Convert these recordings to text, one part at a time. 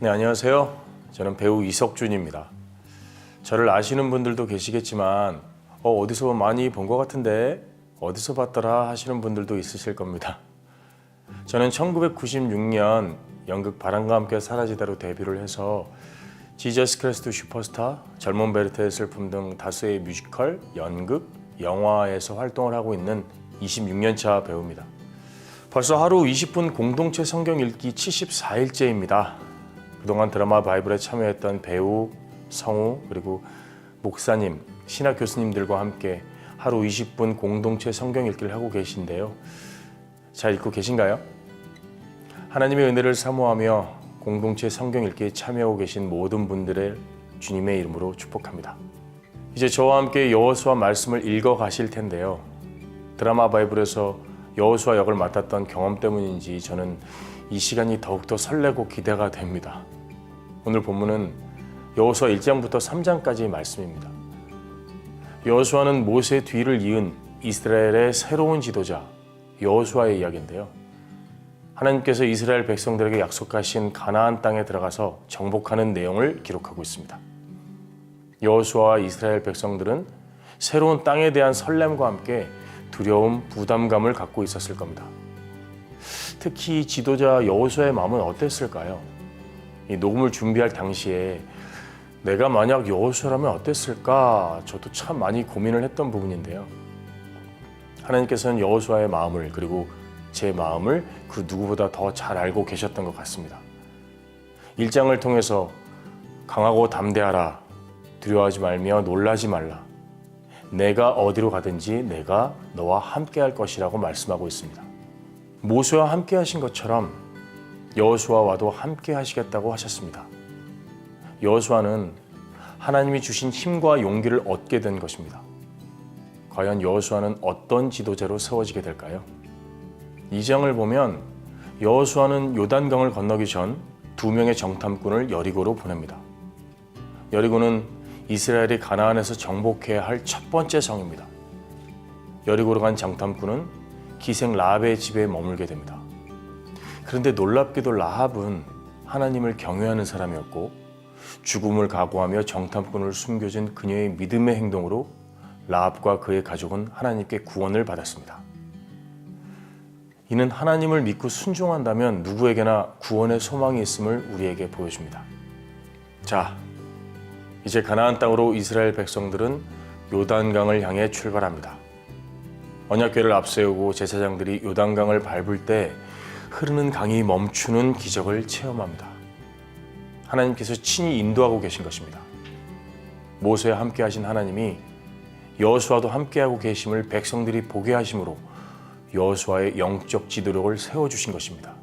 네, 안녕하세요. 저는 배우 이석준입니다. 저를 아시는 분들도 계시겠지만 어, 어디서 많이 본 것 같은데 어디서 봤더라 하시는 분들도 있으실 겁니다. 저는 1996년 연극 바람과 함께 사라지다로 데뷔를 해서 지저스 크레스트 슈퍼스타, 젊은 베르테의 슬픔 등 다수의 뮤지컬, 연극, 영화에서 활동을 하고 있는 26년차 배우입니다. 벌써 하루 20분 공동체 성경 읽기 74일째입니다. 그동안 드라마 바이블에 참여했던 배우, 성우, 그리고 목사님, 신학 교수님들과 함께 하루 20분 공동체 성경 읽기를 하고 계신데요. 잘 읽고 계신가요? 하나님의 은혜를 사모하며 공동체 성경 읽기에 참여하고 계신 모든 분들의 주님의 이름으로 축복합니다. 이제 저와 함께 여호수아 말씀을 읽어 가실 텐데요. 드라마 바이블에서 여호수아 역을 맡았던 경험 때문인지 저는 이 시간이 더욱더 설레고 기대가 됩니다. 오늘 본문은 여호수아 1장부터 3장까지의 말씀입니다. 여호수아는 모세 뒤를 이은 이스라엘의 새로운 지도자 여호수아의 이야기인데요. 하나님께서 이스라엘 백성들에게 약속하신 가나안 땅에 들어가서 정복하는 내용을 기록하고 있습니다. 여호수아와 이스라엘 백성들은 새로운 땅에 대한 설렘과 함께 두려움, 부담감을 갖고 있었을 겁니다. 특히 지도자 여호수아의 마음은 어땠을까요? 이 녹음을 준비할 당시에 내가 만약 여호수아라면 어땠을까? 저도 참 많이 고민을 했던 부분인데요. 하나님께서는 여호수아의 마음을 그리고 제 마음을 그 누구보다 더 잘 알고 계셨던 것 같습니다. 일장을 통해서 강하고 담대하라, 두려워하지 말며 놀라지 말라. 내가 어디로 가든지 내가 너와 함께 할 것이라고 말씀하고 있습니다. 모세와 함께 하신 것처럼 여호수아와도 함께 하시겠다고 하셨습니다. 여호수아는 하나님이 주신 힘과 용기를 얻게 된 것입니다. 과연 여호수아는 어떤 지도자로 세워지게 될까요? 이 장을 보면 여호수아는 요단강을 건너기 전 두 명의 정탐꾼을 여리고로 보냅니다. 여리고는 이스라엘이 가나안에서 정복해야 할 첫 번째 성입니다. 여리고로 간 정탐꾼은 기생 라합의 집에 머물게 됩니다. 그런데 놀랍게도 라합은 하나님을 경외하는 사람이었고 죽음을 각오하며 정탐꾼을 숨겨준 그녀의 믿음의 행동으로 라합과 그의 가족은 하나님께 구원을 받았습니다. 이는 하나님을 믿고 순종한다면 누구에게나 구원의 소망이 있음을 우리에게 보여줍니다. 자, 이제 가나안 땅으로 이스라엘 백성들은 요단강을 향해 출발합니다. 언약궤를 앞세우고 제사장들이 요단강을 밟을 때 흐르는 강이 멈추는 기적을 체험합니다. 하나님께서 친히 인도하고 계신 것입니다. 모세와 함께 하신 하나님이 여호수아도 함께하고 계심을 백성들이 보게 하심으로 여호수아의 영적 지도력을 세워 주신 것입니다.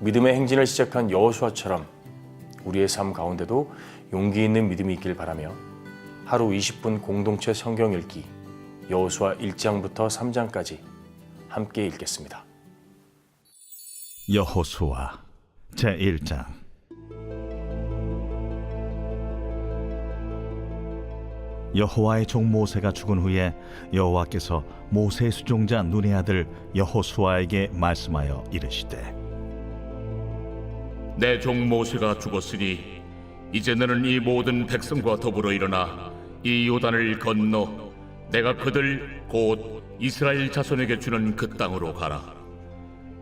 믿음의 행진을 시작한 여호수아처럼 우리의 삶 가운데도 용기 있는 믿음이 있길 바라며 하루 20분 공동체 성경 읽기 여호수아 1장부터 3장까지 함께 읽겠습니다. 여호수아 제 1장 여호와의 종 모세가 죽은 후에 여호와께서 모세의 수종자 눈의 아들 여호수아에게 말씀하여 이르시되 내 종 모세가 죽었으니 이제 너는 이 모든 백성과 더불어 일어나 이 요단을 건너 내가 그들 곧 이스라엘 자손에게 주는 그 땅으로 가라.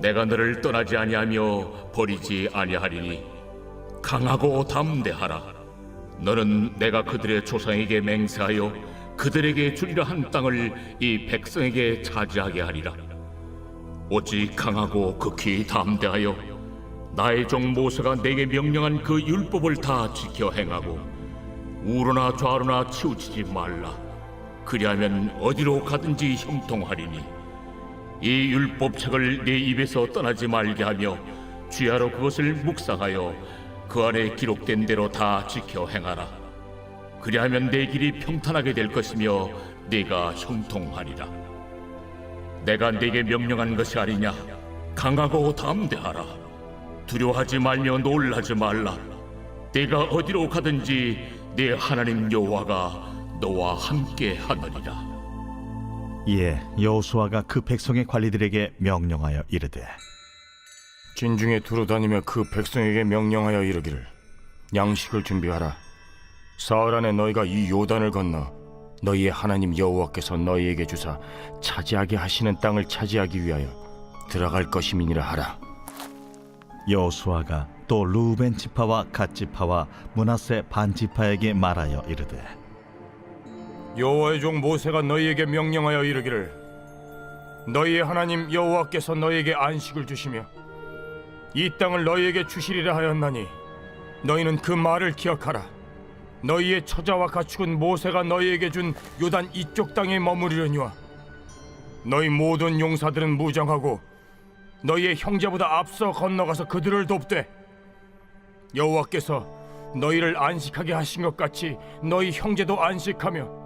내가 너를 떠나지 아니하며 버리지 아니하리니 강하고 담대하라. 너는 내가 그들의 조상에게 맹세하여 그들에게 주리라 한 땅을 이 백성에게 차지하게 하리라. 오직 강하고 극히 담대하여 나의 종 모세가 내게 명령한 그 율법을 다 지켜 행하고 우로나 좌로나 치우치지 말라. 그리하면 어디로 가든지 형통하리니 이 율법책을 내 입에서 떠나지 말게 하며 주야로 그것을 묵상하여 그 안에 기록된 대로 다 지켜 행하라. 그리하면 내 길이 평탄하게 될 것이며 네가 형통하리라. 내가 네게 명령한 것이 아니냐? 강하고 담대하라. 두려워하지 말며 놀라지 말라. 내가 어디로 가든지 네 하나님 여호와가 너와 함께 하느니라. 이에 여호수아가 그 백성의 관리들에게 명령하여 이르되 진중에 두루 다니며 그 백성에게 명령하여 이르기를 양식을 준비하라. 사흘 안에 너희가 이 요단을 건너 너희의 하나님 여호와께서 너희에게 주사 차지하게 하시는 땅을 차지하기 위하여 들어갈 것임이니라 하라. 여호수아가 또 루벤 지파와 갓 지파와 문하세 반 지파에게 말하여 이르되 여호와의 종 모세가 너희에게 명령하여 이르기를 너희의 하나님 여호와께서 너희에게 안식을 주시며 이 땅을 너희에게 주시리라 하였나니 너희는 그 말을 기억하라. 너희의 처자와 가축은 모세가 너희에게 준 요단 이쪽 땅에 머무르려니와 너희 모든 용사들은 무장하고 너희의 형제보다 앞서 건너가서 그들을 돕되 여호와께서 너희를 안식하게 하신 것 같이 너희 형제도 안식하며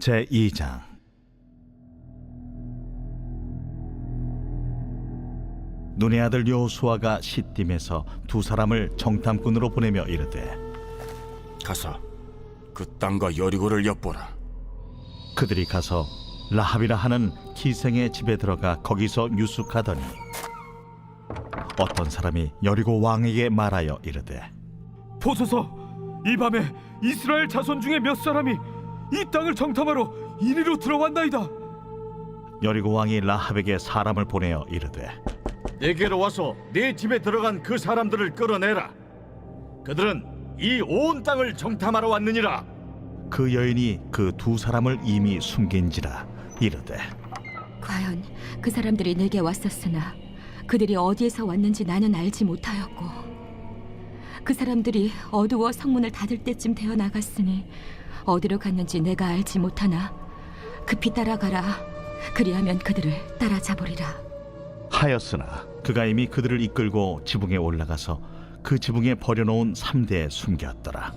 제 2장 눈의 아들 여호수아가 시딤에서 두 사람을 정탐꾼으로 보내며 이르되 가서 그 땅과 여리고를 엿보라. 그들이 가서 라합이라 하는 기생의 집에 들어가 거기서 유숙하더니 어떤 사람이 여리고 왕에게 말하여 이르되 보소서 이 밤에 이스라엘 자손 중에 몇 사람이 이 땅을 정탐하러 이리로 들어왔나이다 여리고 왕이 라합에게 사람을 보내어 이르되 내게로 와서 내 집에 들어간 그 사람들을 끌어내라. 그들은 이 온 땅을 정탐하러 왔느니라. 그 여인이 그 두 사람을 이미 숨긴지라 이르되 과연 그 사람들이 내게 왔었으나 그들이 어디에서 왔는지 나는 알지 못하였고 그 사람들이 어두워 성문을 닫을 때쯤 되어 나갔으니 어디로 갔는지 내가 알지 못하나 급히 따라가라 그리하면 그들을 따라잡으리라 하였으나 그가 이미 그들을 이끌고 지붕에 올라가서 그 지붕에 버려놓은 삼대에 숨겼더라.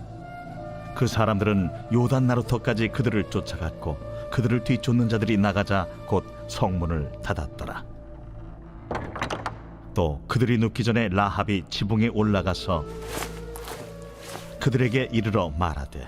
그 사람들은 요단 나루터까지 그들을 쫓아갔고 그들을 뒤쫓는 자들이 나가자 곧 성문을 닫았더라. 또 그들이 눕기 전에 라합이 지붕에 올라가서 그들에게 이르러 말하되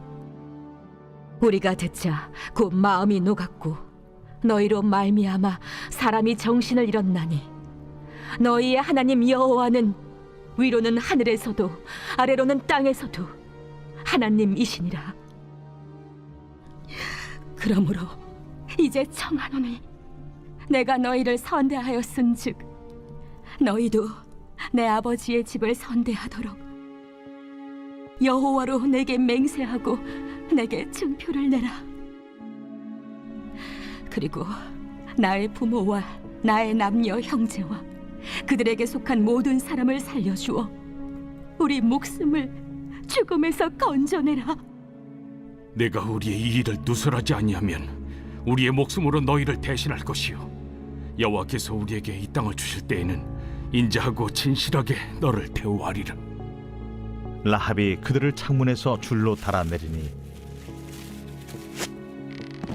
우리가 듣자 곧 마음이 녹았고 너희로 말미암아 사람이 정신을 잃었나니 너희의 하나님 여호와는 위로는 하늘에서도 아래로는 땅에서도 하나님이시니라. 그러므로 이제 청하노니 내가 너희를 선대하였은즉 너희도 내 아버지의 집을 선대하도록 여호와로 내게 맹세하고 내게 증표를 내라. 그리고 나의 부모와 나의 남녀 형제와 그들에게 속한 모든 사람을 살려주어 우리 목숨을 죽음에서 건져내라. 내가 우리의 이 일을 누설하지 아니하면 우리의 목숨으로 너희를 대신할 것이요 여호와께서 우리에게 이 땅을 주실 때에는 인자하고 진실하게 너를 대우하리라. 라합이 그들을 창문에서 줄로 달아내리니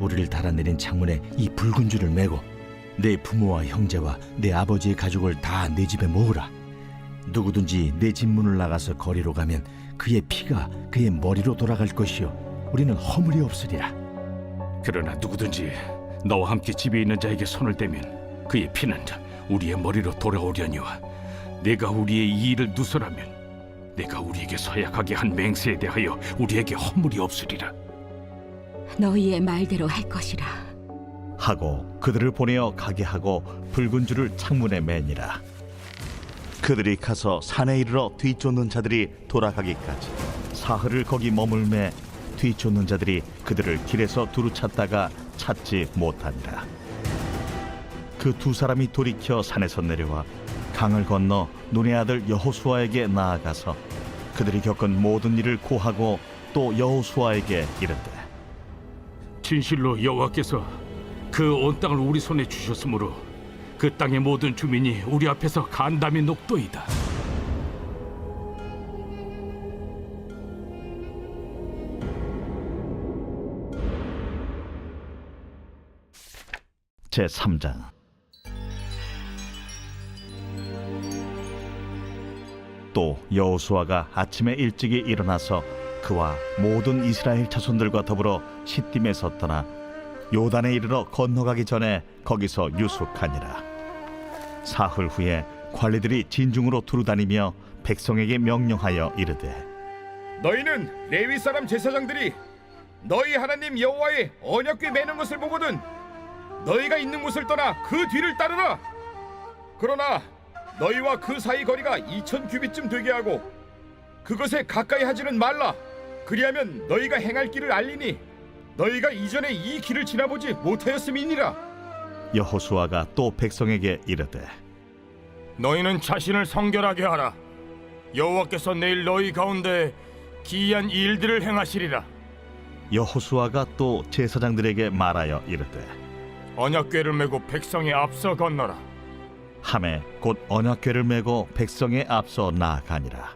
우리를 달아내린 창문에 이 붉은 줄을 매고 내 부모와 형제와 내 아버지의 가족을 다 내 집에 모으라. 누구든지 내 집 문을 나가서 거리로 가면 그의 피가 그의 머리로 돌아갈 것이요. 우리는 허물이 없으리라. 그러나 누구든지 너와 함께 집에 있는 자에게 손을 대면 그의 피는 우리의 머리로 돌아오려니와 내가 우리의 이 일을 누설하면 내가 우리에게 서약하게 한 맹세에 대하여 우리에게 허물이 없으리라. 너희의 말대로 할 것이라. 하고 그들을 보내어 가게 하고 붉은 줄을 창문에 매니라. 그들이 가서 산에 이르러 뒤쫓는 자들이 돌아가기까지 사흘을 거기 머물매 뒤쫓는 자들이 그들을 길에서 두루 찾다가 찾지 못하니라. 그 두 사람이 돌이켜 산에서 내려와 강을 건너 눈의 아들 여호수아에게 나아가서 그들이 겪은 모든 일을 고하고 또 여호수아에게 이르되 진실로 여호와께서 그 온 땅을 우리 손에 주셨으므로 그 땅의 모든 주민이 우리 앞에서 간담이 녹도이다. 제 3장 또 여호수아가 아침에 일찍이 일어나서 그와 모든 이스라엘 자손들과 더불어 시딤에 섰더나 요단에 이르러 건너가기 전에 거기서 유숙하니라. 사흘 후에 관리들이 진중으로 두루다니며 백성에게 명령하여 이르되 너희는 레위 사람 제사장들이 너희 하나님 여호와의 언약궤 매는 것을 보거든 너희가 있는 곳을 떠나 그 뒤를 따르라. 그러나 너희와 그 사이 거리가 2천 규빗쯤 되게 하고 그것에 가까이 하지는 말라 그리하면 너희가 행할 길을 알리니 너희가 이전에 이 길을 지나보지 못하였음이니라. 여호수아가 또 백성에게 이르되 너희는 자신을 성결하게 하라. 여호와께서 내일 너희 가운데 기이한 일들을 행하시리라. 여호수아가 또 제사장들에게 말하여 이르되 언약궤를 메고 백성의 앞서 건너라. 함에 곧 언약궤를 메고 백성의 앞서 나아가니라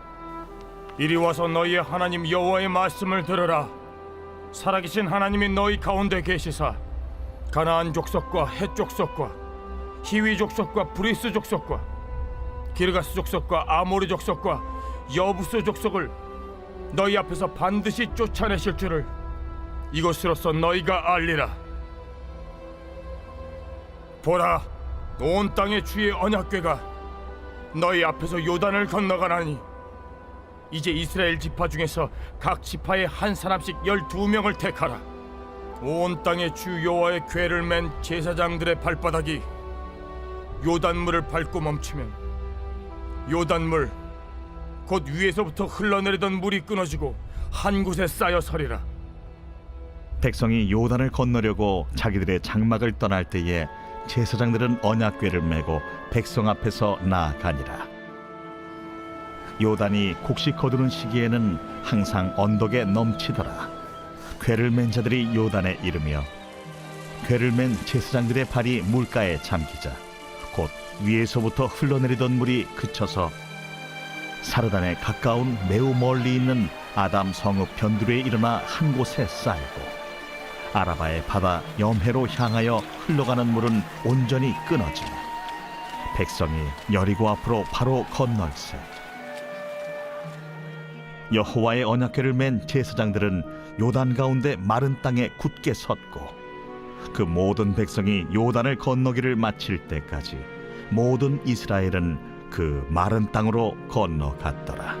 이리 와서 너희의 하나님 여호와의 말씀을 들으라. 살아계신 하나님이 너희 가운데 계시사 가나안 족속과 헷 족속과 히위 족속과 브리스 족속과 기르가스 족속과 아모리 족속과 여부스 족속을 너희 앞에서 반드시 쫓아내실 줄을 이것으로서 너희가 알리라. 보라, 온 땅의 주의 언약궤가 너희 앞에서 요단을 건너가나니 이제 이스라엘 지파 중에서 각 지파에 한 사람씩 열두 명을 택하라. 온 땅의 주 여호와의 궤를 맨 제사장들의 발바닥이 요단물을 밟고 멈추면 요단물 곧 위에서부터 흘러내리던 물이 끊어지고 한 곳에 쌓여 서리라. 백성이 요단을 건너려고 자기들의 장막을 떠날 때에 제사장들은 언약궤를 메고 백성 앞에서 나아가니라 요단이 곡식 거두는 시기에는 항상 언덕에 넘치더라. 궤를 맨 자들이 요단에 이르며 궤를 맨 제사장들의 발이 물가에 잠기자 곧 위에서부터 흘러내리던 물이 그쳐서 사르단에 가까운 매우 멀리 있는 아담 성읍 변두리에 일어나 한 곳에 쌓이고 아라바의 바다 염해로 향하여 흘러가는 물은 온전히 끊어지며 백성이 여리고 앞으로 바로 건널세 여호와의 언약궤를 맨 제사장들은 요단 가운데 마른 땅에 굳게 섰고 그 모든 백성이 요단을 건너기를 마칠 때까지 모든 이스라엘은 그 마른 땅으로 건너갔더라.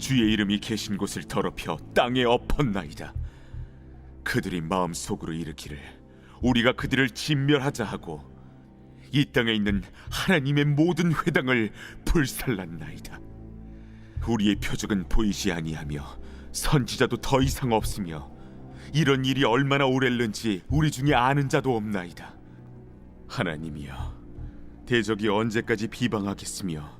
주의 이름이 계신 곳을 더럽혀 땅에 엎었나이다. 그들이 마음속으로 이르기를 우리가 그들을 진멸하자 하고 이 땅에 있는 하나님의 모든 회당을 불살랐나이다. 우리의 표적은 보이지 아니하며 선지자도 더 이상 없으며 이런 일이 얼마나 오랬는지 우리 중에 아는 자도 없나이다. 하나님이여, 대적이 언제까지 비방하겠으며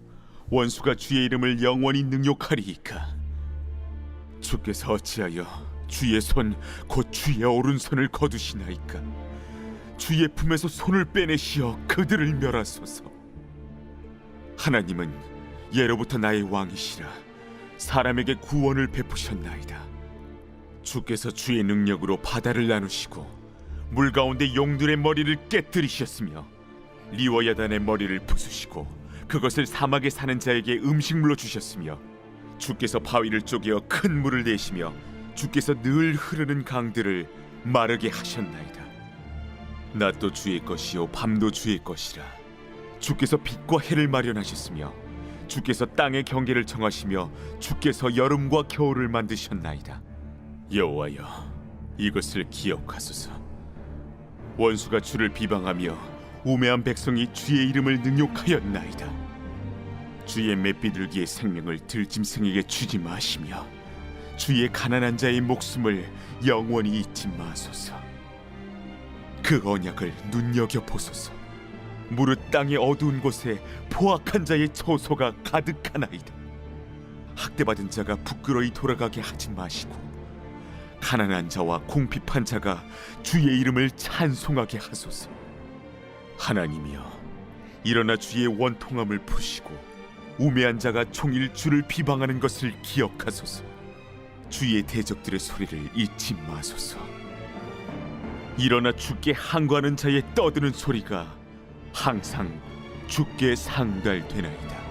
원수가 주의 이름을 영원히 능욕하리이까? 주께서 어찌하여 주의 손 곧 주의 오른손을 거두시나이까? 주의 품에서 손을 빼내시어 그들을 멸하소서. 하나님은 예로부터 나의 왕이시라 사람에게 구원을 베푸셨나이다. 주께서 주의 능력으로 바다를 나누시고 물 가운데 용들의 머리를 깨뜨리셨으며 리워야단의 머리를 부수시고 그것을 사막에 사는 자에게 음식물로 주셨으며 주께서 바위를 쪼개어 큰 물을 내시며 주께서 늘 흐르는 강들을 마르게 하셨나이다. 낮도 주의 것이요 밤도 주의 것이라. 주께서 빛과 해를 마련하셨으며 주께서 땅의 경계를 정하시며 주께서 여름과 겨울을 만드셨나이다. 여호와여, 이것을 기억하소서. 원수가 주를 비방하며 우매한 백성이 주의 이름을 능욕하였나이다. 주의 맷비둘기의 생명을 들짐승에게 주지 마시며 주의 가난한 자의 목숨을 영원히 잊지 마소서. 그 언약을 눈여겨 보소서. 무릇 땅의 어두운 곳에 포악한 자의 처소가 가득하나이다. 학대받은 자가 부끄러이 돌아가게 하지 마시고 가난한 자와 궁핍한 자가 주의 이름을 찬송하게 하소서. 하나님이여, 일어나 주의 원통함을 푸시고 우매한 자가 종일 주를 비방하는 것을 기억하소서. 주의 대적들의 소리를 잊지 마소서. 일어나 주께 항거하는 자의 떠드는 소리가 항상 주께 상달되나이다.